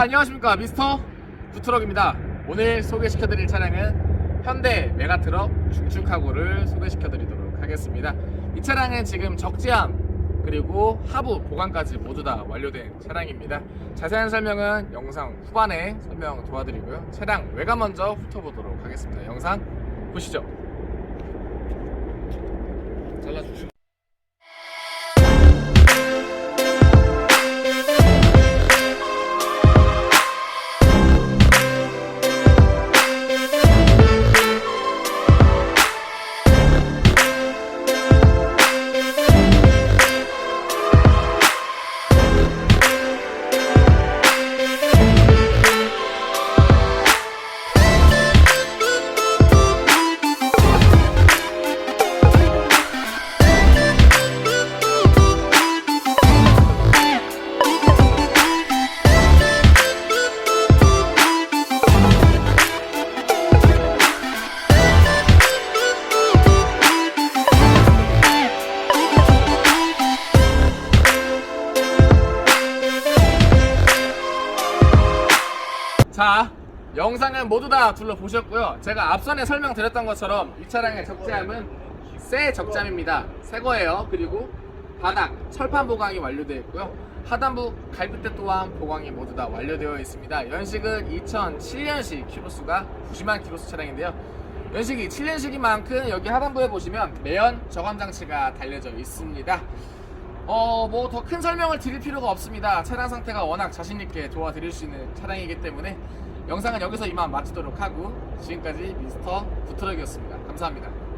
안녕하십니까 미스터 부트럭입니다. 오늘 소개시켜드릴 차량은 현대 메가트럭 중축카고를 소개시켜드리도록 하겠습니다. 이 차량은 지금 적재함 그리고 하부 보강까지 모두 다 완료된 차량입니다. 자세한 설명은 영상 후반에 설명 도와드리고요. 차량 외관 먼저 훑어보도록 하겠습니다. 영상 보시죠. 잘라주시죠 자, 영상은 모두 다 둘러보셨고요. 제가 앞선에 설명드렸던 것처럼 이 차량의 적재함은 새 적재함입니다. 새 거예요. 그리고 바닥, 철판 보강이 완료되어 있고요. 하단부 갈비대 또한 보강이 모두 다 완료되어 있습니다. 연식은 2007년식 키로수가 90만 키로수 차량인데요. 연식이 7년식인 만큼 여기 하단부에 보시면 매연 저감 장치가 달려져 있습니다. 어, 뭐 더 큰 설명을 드릴 필요가 없습니다. 차량 상태가 워낙 자신있게 도와드릴 수 있는 차량이기 때문에 영상은 여기서 이만 마치도록 하고 지금까지 미스터 부트럭이었습니다. 감사합니다.